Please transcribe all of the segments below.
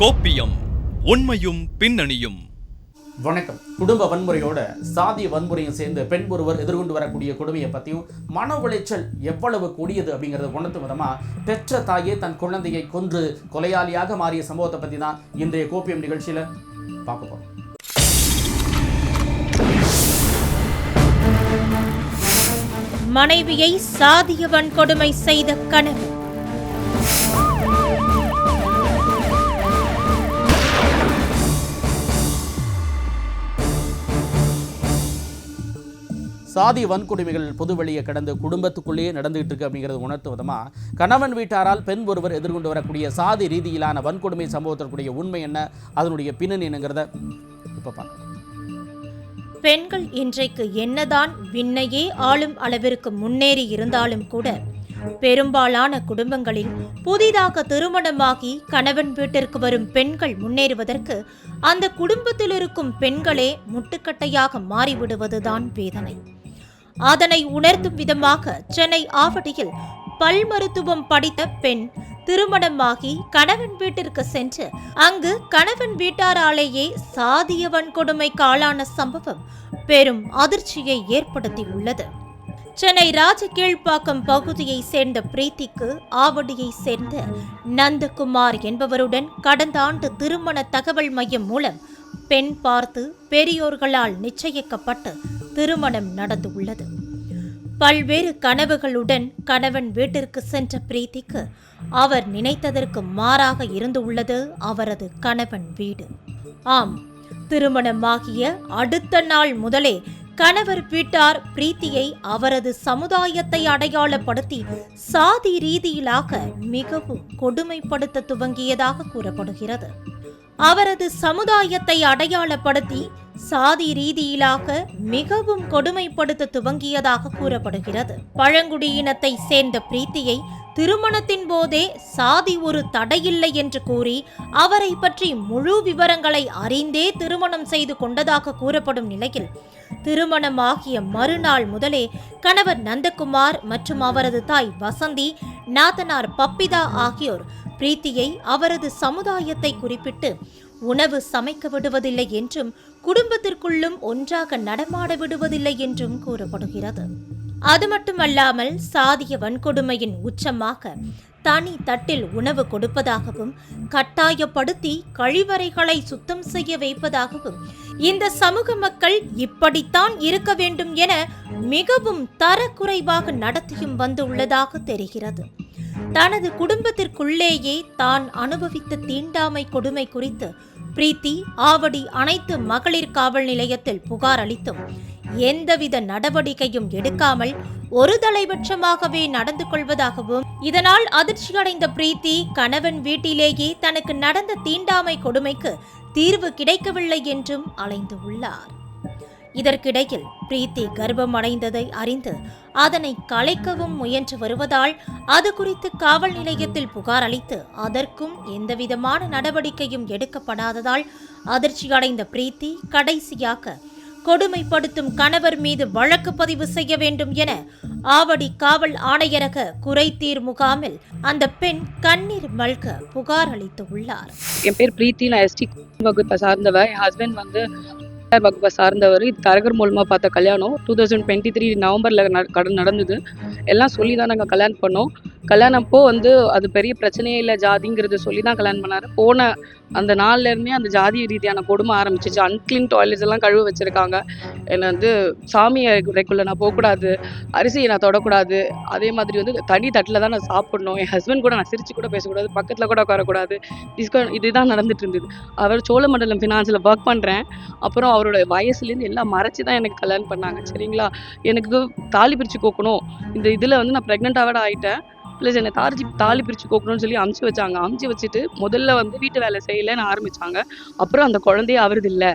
கோப்பியம் உண்மையும் பின்னணியும். வணக்கம். குடும்ப வன்முறையோட சாதிய வன்முறையும் சேர்ந்து பெண் ஒருவர் எதிர்கொண்டு வரக்கூடிய கொடுமையை பற்றியும் மன உளைச்சல் எவ்வளவு கூடியது அப்படிங்கிறத உணர்த்தும் விதமாக பெற்ற தாயே தன் குழந்தையை கொன்று கொலையாளியாக மாறிய சம்பவத்தை பற்றி தான் இன்றைய கோப்பியம் நிகழ்ச்சியில் பார்க்க போகிறோம் மனைவியை சாதிய வன்கொடுமை செய்த கணவன் சாதி வன்கொடுமைகள் பொது வெளியே கடந்து குடும்பத்துக்குள்ளேயே நடந்துகிட்டு இருக்கு அப்படிங்கிறது உணர்த்து விதமாக கணவன் வீட்டாரால் பெண் ஒருவர் எதிர்கொண்டு வரக்கூடிய சாதி ரீதியிலான வன்கொடுமை சம்பவத்திற்குரிய உண்மை என்ன? அதனுடைய பின்னணி என்னங்கிறத இப்போ பார்க்கலாம் பெண்கள் இன்றைக்கு என்னதான் விண்ணையே ஆளும் அளவிற்கு முன்னேறி இருந்தாலும் கூட பெரும்பாலான குடும்பங்களில் புதிதாக திருமணமாகி கணவன் வீட்டிற்கு வரும் பெண்கள் முன்னேறுவதற்கு அந்த குடும்பத்தில் இருக்கும் பெண்களே முட்டுக்கட்டையாக மாறிவிடுவதுதான் வேதனை. அதனை உணர்த்தும் விதமாக சென்னை ஆவடியில் பல் மருத்துவம் படித்த பெண் திருமணமாகி கணவன் வீட்டிற்கு சென்று அங்கு கணவன் வீட்டாராலேயே சாதிய வன்கொடுமைக்கு ஆளான சம்பவம் பெரும் அதிர்ச்சியை ஏற்படுத்தி உள்ளது சென்னை ராஜகீழ்ப்பாக்கம் பகுதியை சேர்ந்த பிரீத்திக்கு ஆவடியை சேர்ந்த நந்தகுமார் என்பவருடன் கடந்த ஆண்டு திருமண தகவல் மையம் மூலம் பெண் பார்த்து பெரியோர்களால் நிச்சயிக்கப்பட்டு திருமணம் நடந்துள்ளது. பல்வேறு கனவுகளுடன் கணவன் வீட்டிற்கு சென்ற பிரீத்திக்கு அவர் நினைத்ததற்கு மாறாக இருந்து உள்ளது அவரது கணவன் வீடு. ஆம் திருமணமாகிய அடுத்த நாள் முதலே கணவர் வீட்டார் பிரீத்தியை அவரது சமுதாயத்தை அடையாளப்படுத்தி சாதி ரீதியிலாக மிகவும் கொடுமைப்படுத்த துவங்கியதாக கூறப்படுகிறது. அவரது சமுதாயத்தை அடையாளப்படுத்தி சாதி ரீதியிலாக மிகவும் கொடுமைப்படுத்த துவங்கியதாக கூறப்படுகிறது. பழங்குடியினத்தை சேர்ந்த பிரீத்தியை திருமணத்தின் போதே சாதி ஒரு தடையில்லை என்று கூறி அவரை பற்றி முழு விவரங்களை அறிந்தே திருமணம் செய்து கொண்டதாக கூறப்படும் நிலையில் திருமணமாகிய மறுநாள் முதலே கணவர் நந்தகுமார் மற்றும் அவரது தாய் வசந்தி நாத்தனார் பப்பிதா ஆகியோர் பிரீத்தியை அவரது சமுதாயத்தை குறிப்பிட்டு உணவு சமைக்க விடுவதில்லை என்றும் குடும்பத்திற்குள்ளும் ஒன்றாக நடமாட விடுவதில்லை என்றும் கூறப்படுகிறது. அது மட்டுமல்லாமல் சாதிய வன்கொடுமையின் உச்சமாக தனி தட்டில் உணவு கொடுப்பதாகவும் கட்டாயப்படுத்தி கழிவறைகளை சுத்தம் செய்ய வைப்பதாகவும் இந்த சமூக மக்கள் இப்படித்தான் இருக்க வேண்டும் என மிகவும் தரக்குறைவாக நடத்தியும் வந்துள்ளதாக தெரிகிறது. தனது குடும்பத்திற்குள்ளேயே தான் அனுபவித்த தீண்டாமை கொடுமை குறித்து பிரீத்தி ஆவடி அனைத்து மகளிர் காவல் நிலையத்தில் புகார் அளித்தும் எந்தவித நடவடிக்கையும் எடுக்காமல் ஒரு தலைபட்சமாகவே நடந்து கொள்வதாகவும் இதனால் அதிர்ச்சியடைந்த பிரீத்தி கணவன் வீட்டிலேயே தனக்கு நடந்த தீண்டாமை கொடுமைக்கு தீர்வு கிடைக்கவில்லை என்றும் அலைந்து உள்ளார். இதற்கிடையில் பிரீத்தி கர்ப்பம் அடைந்ததை அறிந்து அதனை கலைக்கவும் முயன்று வருவதால் அது குறித்து காவல் நிலையத்தில் புகார் அளித்து அதற்கும் எந்தவிதமான நடவடிக்கையும் எடுக்கப்படாததால் அதிர்ச்சியடைந்த பிரீத்தி கடைசியாக கொடுமைப்படுத்தும் கணவர் மீது வழக்கு பதிவு செய்ய வேண்டும் என ஆவடி காவல் ஆணையரக குறைதீர் முகாமில் அந்த பெண் கண்ணீர் மல்க புகார் அளித்துள்ளார் என் பேர் பிரீத்தி நான் எஸ்டி வகுப்பை சார்ந்தவ என் ஹஸ்பண்ட் வந்து வகுப்பை சார்ந்தவர். இது தரகர் மூலமாக பார்த்த கல்யாணம். டூ தௌசண்ட் டுவெண்ட்டி த்ரீ நவம்பரில் கடன் நடந்தது. எல்லாம் சொல்லி தான் நாங்கள் கல்யாணம் பண்ணோம். கல்யாணம் அப்போ வந்து அது பெரிய பிரச்சனையே இல்லை ஜாதிங்கிறத சொல்லி தான் கல்யாணம் பண்ணார். போன அந்த நாள்லேருந்தே அந்த ஜாதி ரீதியான கொடுமை ஆரம்பிச்சிச்சு. அன்கிளீன் டாய்லெட்ஸ் எல்லாம் கழுவ வச்சுருக்காங்க. என்னை வந்து சாமி அறைக்குள்ள நான் போகக்கூடாது அரிசியை நான் தொடக்கூடாது. அதே மாதிரி வந்து தனி தட்டில் தான் நான் சாப்பிடணும். என் ஹஸ்பண்ட் கூட நான் சிரிச்சு கூட பேசக்கூடாது. பக்கத்தில் கூட உட்காரக்கூடாது. டிஸ்கோ இதுதான் நடந்துட்டு இருந்தது. அவர் சோழமண்டலம் ஃபினான்ஸில் ஒர்க் பண்ணுறேன் அப்புறம் அவரோட வயசுலேருந்து எல்லாம் மறைச்சி தான் எனக்கு கல்யாணம் பண்ணாங்க. சரிங்களா? எனக்கு தாலி பிரித்து கோக்கணும். இந்த இதில் வந்து நான் ப்ரெக்னெண்ட்டாக ஆகிட்டேன் ப்ளஸ் என்னை தாரிச்சு தாலி பிரித்து கோக்கணும்னு சொல்லி அமுச்சு வச்சாங்க. அமுச்சு வச்சுட்டு முதல்ல வந்து வீட்டு வேலை செய்யலைன்னு ஆரம்பிச்சாங்க. அப்புறம் அந்த குழந்தைய அவரது இல்லை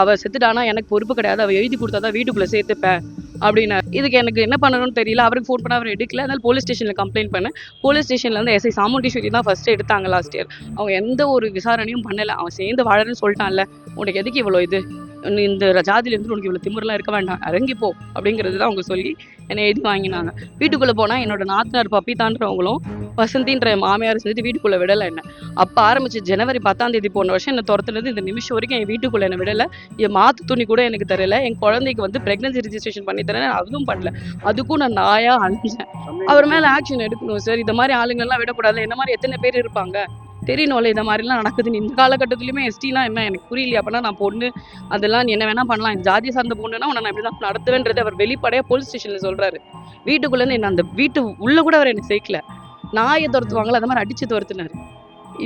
அவ செத்துட்டானா எனக்கு பொறுப்பு கிடையாது. அவ எழுதி கொடுத்தா தான் வீட்டுக்குள்ளே சேர்த்துப்பேன் அப்படின்னு இதுக்கு எனக்கு என்ன பண்ணணும்னு தெரியல. அவருக்கு ஃபோன் பண்ண அவர் எடுக்கல. அதனால போலீஸ் ஸ்டேஷனில் கம்ப்ளைண்ட் பண்ணேன். போலீஸ் ஸ்டேஷனில் வந்து எஸ்ஐ சாமுண்டீஸ்வரி தான் ஃபர்ஸ்ட் எடுத்தாங்க லாஸ்ட் இயர் அவங்க எந்த ஒரு விசாரணையும் பண்ணல. அவன் சேர்ந்து வாழறேன்னு சொல்லிட்டான்ல. உனக்கு எதுக்கு இவ்வளோ இது? இந்த ஜாதியிலேருந்து உனக்கு இவ்வளோ திமிரெலாம் இருக்க வேண்டாம். இறங்கிப்போ அப்படிங்கிறது தான் அவங்க சொல்லி என்னை எழுதி வாங்கினாங்க. வீட்டுக்குள்ளே போனால் என்னோட நாத்தனார் பப்பித்தான்றவங்களும் வசந்தின்ற மாமியார் சேர்ந்து வீட்டுக்குள்ளே விடலை என்ன. அப்போ ஆரம்பிச்சு ஜனவரி பத்தாம் தேதி போன வருஷம் என்னை துரத்துனது இந்த நிமிஷம் வரைக்கும் என் வீட்டுக்குள்ளே என்னை விடலை. என் மாத்து துணி கூட எனக்கு தெரியல என் குழந்தைக்கு வந்து பிரெக்னன்சி ரிஜிஸ்ட்ரேஷன் பண்ணி தரேன் அதுவும் பண்ணல. அதுக்கும் நான் நாயாக அணிஞ்சேன். அவர் மேலே ஆக்ஷன் எடுக்கணும். சார் இந்த மாதிரி ஆளுங்கள்லாம் விடக்கூடாது என்ன மாதிரி எத்தனை பேர் இருப்பாங்க? தெரியணும்ல இந்த மாதிரிலாம் நடக்குதுன்னு. இந்த காலகட்டத்துலையுமே எஸ்டிலாம் என்ன எனக்கு புரியலையா. அப்படின்னா நான் பொண்ணு அதெல்லாம் என்ன வேணா பண்ணலாம். இந்த ஜாதி சார்ந்த பொண்ணுன்னா உன்னை நான் இப்படி தான் நடத்துவேன்றது அவர் வெளிப்படையா போலீஸ் ஸ்டேஷன்ல சொல்றாரு. வீட்டுக்குள்ளேருந்து என்ன அந்த வீட்டு உள்ள கூட அவர் எனக்கு சேர்க்கல. நாயை துரத்துவாங்களா அந்த மாதிரி அடிச்சு துரத்துனாரு.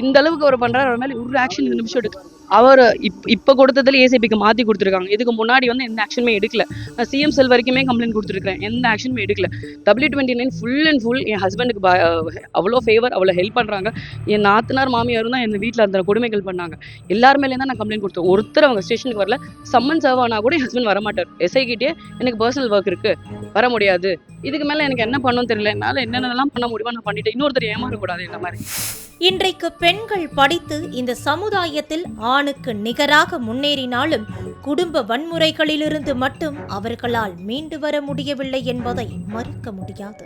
இந்த அளவுக்கு அவர் பண்றாரு அவர் மேலே ஒரு ஆக்ஷன் இந்த நிமிஷம் எடுக்கு. அவர் இப் இப்போ கொடுத்ததுல ஏசிபிக்கு மாற்றி கொடுத்துருக்காங்க. இதுக்கு முன்னாடி வந்து எந்த ஆக்ஷனுமே எடுக்கல. நான் சிஎம் செல் வரைக்குமே கம்ப்ளைண்ட் கொடுத்துருக்கேன் எந்த ஆக்ஷனுமே எடுக்கல. W twenty nine full and full என் ஹஸ்பண்டுக்கு அவ்வளோ ஃபேவர் அவ்வளோ ஹெல்ப் பண்ணுறாங்க என் நாத்தனார் மாமியாரும் தான் என் வீட்டில் அந்த கொடுமைகள் பண்ணாங்க. எல்லாருமே தான் நான் கம்ப்ளைண்ட் கொடுத்தேன். ஒருத்தர் அவங்க ஸ்டேஷனுக்கு வரல. சம்மன் சர்வ் ஆனால் கூட என் ஹஸ்பண்ட் வர மாட்டார் எனக்கு பர்சனல் ஒர்க் இருக்குது வர முடியாது. இதுக்கு மேலே எனக்கு என்ன பண்ணணும் தெரியல. என்னால் என்னென்னலாம் பண்ண முடியுமோ நான் பண்ணிட்டேன். இன்னொருத்தர் ஏமாறக்கூடாது இந்த மாதிரி. இன்றைக்கு பெண்கள் படித்து இந்த சமுதாயத்தில் ஆணுக்கு நிகராக முன்னேறினாலும் குடும்ப வன்முறைகளிலிருந்து மட்டும் அவர்களால் மீண்டு வர முடியவில்லை என்பதை மறுக்க முடியாது.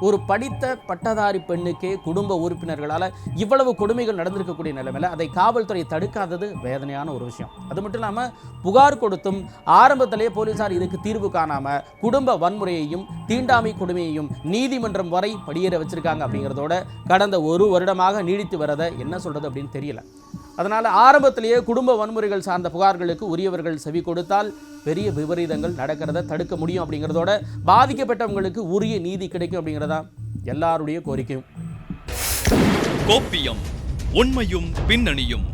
ஒரு படித்த பட்டதாரி பெண்ணுக்கே குடும்ப உறுப்பினர்களால் இவ்வளவு கொடுமைகள் நடந்திருக்கக்கூடிய நிலைமையில் அதை காவல்துறை தடுக்காதது வேதனையான ஒரு விஷயம். அது மட்டும் இல்லாமல் புகார் கொடுத்தும் ஆரம்பத்திலேயே போலீசார் இதுக்கு தீர்வு காணாமல் குடும்ப வன்முறையையும் தீண்டாமை கொடுமையையும் நீதிமன்றம் வரை படியேற வச்சிருக்காங்க அப்படிங்கிறதோட கடந்த ஒரு வருடமாக நீடித்து வரதை என்ன சொல்றது அப்படின்னு தெரியல. அதனால் ஆரம்பத்திலேயே குடும்ப வன்முறைகள் சார்ந்த புகார்களுக்கு உரியவர்கள் செவி கொடுத்தால் பெரிய விபரீதங்கள் நடக்கிறத தடுக்க முடியும் அப்படிங்கிறதோட பாதிக்கப்பட்டவங்களுக்கு உரிய நீதி கிடைக்கும் அப்படிங்கிறதா எல்லாருடைய கோரிக்கையும். கோப்பியம் உண்மையும் பின்னணியும்.